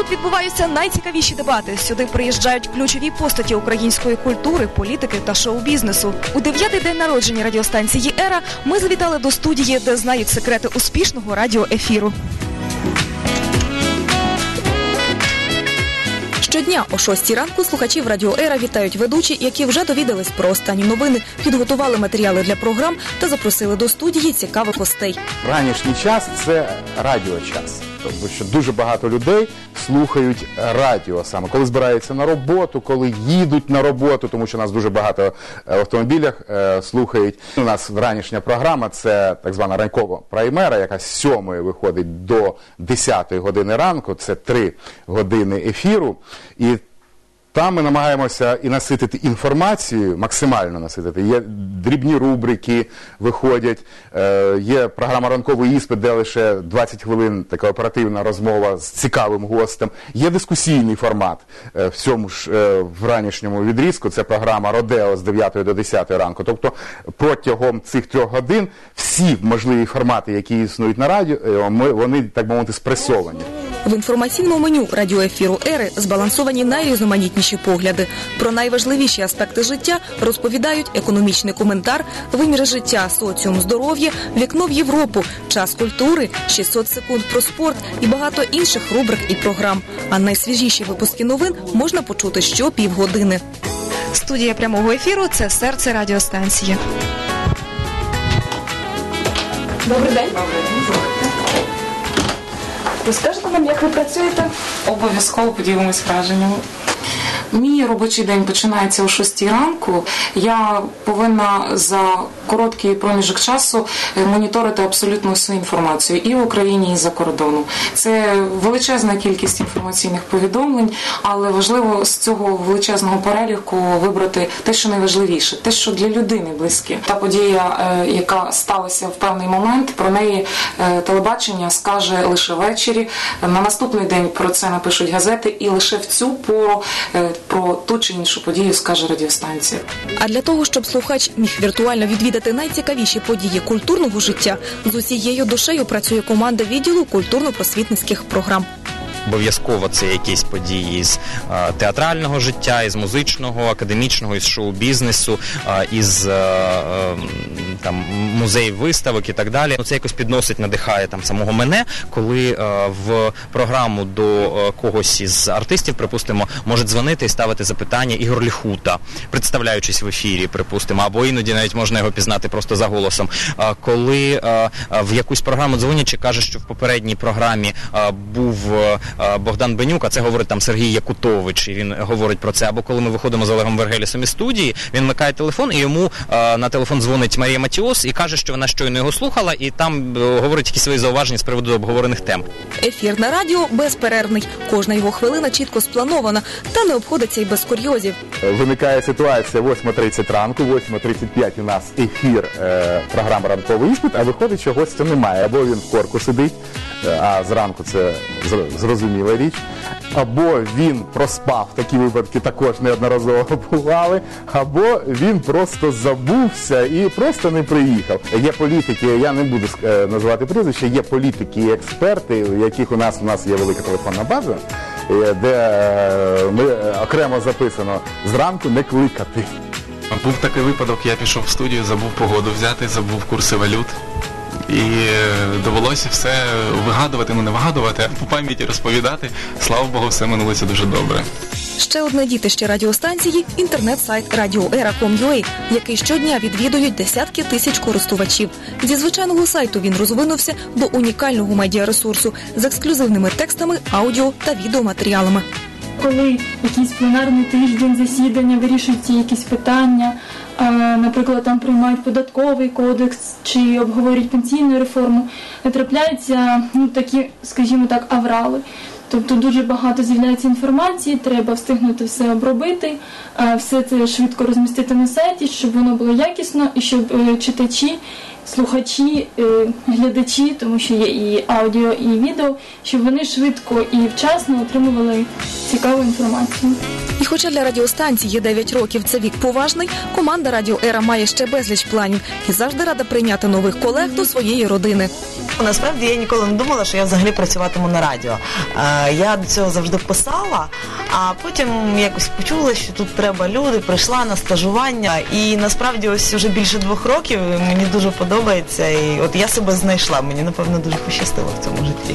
Тут відбуваються найцікавіші дебати. Сюди приїжджають ключові постаті української культури, політики та шоу-бізнесу. У дев'ятий день народження радіостанції Ера ми завітали до студії, де знають секрети успішного радіоефіру. Щодня о 6 ранку слухачів Радіо Ера вітають ведучі, які вже довідались про останні новини, підготували матеріали для програм та запросили до студії цікавих гостей. Ранішній час це радіочас. Тому що дуже багато людей слухають радіо саме, коли збираються на роботу, коли їдуть на роботу, тому що нас дуже багато е, в автомобілях е, слухають. У нас ранішня програма це так звана ранкова праймера, яка з сьомої виходить до 10 години ранку. Це три години ефіру. І там ми намагаємося і наситити інформацію, максимально наситити. Є дрібні рубрики, виходять, е, є програма ранковий іспит, де лише 20 хвилин така оперативна розмова з цікавим гостем. Є дискусійний формат е, в цьому ж е, в ранішньому відрізку. Це програма Родео з 9 до 10 ранку. Тобто протягом цих трьох годин всі можливі формати, які існують на радіо, ми- вони так би мовити спресовані. В інформаційному меню радіоефіру Ери збалансовані найрізноманітніші погляди. Про найважливіші аспекти життя розповідають економічний коментар, вимір життя, соціум, здоров'я, вікно в Європу, час культури, 600 секунд про спорт і багато інших рубрик і програм. А найсвіжіші випуски новин можна почути що півгодини. Студія прямого ефіру це серце радіостанції. Добрий день. Розкажете нам, як ви працюєте? Обов'язково поділимось враженнями. Мій робочий день починається о 6 ранку. Я повинна за короткий проміжок часу е, моніторити абсолютно всю інформацію і в Україні, і за кордоном. Це величезна кількість інформаційних повідомлень, але важливо з цього величезного переліку вибрати те, що найважливіше, те, що для людини близьке. Та подія, е, яка сталася в певний момент, про неї е, телебачення скаже лише ввечері. На наступний день про це напишуть газети, і лише в цю пору про ту чи іншу подію скаже радіостанція. А для того, щоб слухач міг віртуально відвідати найцікавіші події культурного життя, з усією душею працює команда відділу культурно-просвітницьких програм. Обов'язково це якісь події з театрального життя, із музичного, академічного, із шоу-бізнесу, із е, е, там музеїв виставок і так далі. Ну, це якось підносить, надихає там самого мене, коли е, в програму до е, когось із артистів, припустимо, може дзвонити і ставити запитання Ігор Ліхута, представляючись в ефірі, припустимо, або іноді навіть можна його пізнати просто за голосом. Коли в якусь програму дзвонять чи каже, що в попередній програмі був Богдан Бенюк, а це говорить там Сергій Якутович, і він говорить про це. Або коли ми виходимо з Олегом Вергелісом із студії, він микає телефон, і йому на телефон дзвонить Марія Матіос і каже, що вона щойно його слухала, і там е, говорить якісь свої зауваження з приводу обговорених тем. Ефір на радіо безперервний. Кожна його хвилина чітко спланована та не обходиться й без курйозів. Виникає ситуація 8.30 ранку, 8.35 у нас ефір е, програми ранковий іспит, а виходить, що гостя немає. Або він в корку сидить, а зранку це зрозуміла річ. Або він проспав, такі випадки також неодноразово бували, або він просто забувся і просто не приїхав. Є політики, я не буду е, називати прізвища, є політики і експерти, у яких у нас у нас є велика телефонна база, е, де е, ми е, окремо записано зранку не кликати. Був такий випадок, я пішов в студію, забув погоду взяти, забув курси валют. І е, довелося все вигадувати, ну не вигадувати, а по пам'яті розповідати. Слава Богу, все минулося дуже добре. Ще одне дітище радіостанції інтернет-сайт radioera.com.ua, який щодня відвідують десятки тисяч користувачів. Зі звичайного сайту він розвинувся до унікального медіаресурсу з ексклюзивними текстами, аудіо та відеоматеріалами. Коли якийсь пленарний тиждень засідання вирішуються якісь питання, наприклад, там приймають податковий кодекс чи обговорюють пенсійну реформу, трапляються ну, такі, скажімо так, аврали. Тобто дуже багато з'являється інформації, треба встигнути все обробити, е, все це швидко розмістити на сайті, щоб воно було якісно і щоб е, читачі, слухачі, е, глядачі, тому що є і аудіо, і відео, щоб вони швидко і вчасно отримували цікаву інформацію. І хоча для радіостанції є 9 років, це вік поважний, команда Радіо Ера має ще безліч планів і завжди рада прийняти нових колег до своєї родини. Насправді я ніколи не думала, що я взагалі працюватиму на радіо. Е, Я до цього завжди писала, а потім якось почула, що тут треба люди, прийшла на стажування. І насправді ось вже більше двох років мені дуже подобається. І от я себе знайшла. Мені напевно дуже пощастило в цьому житті.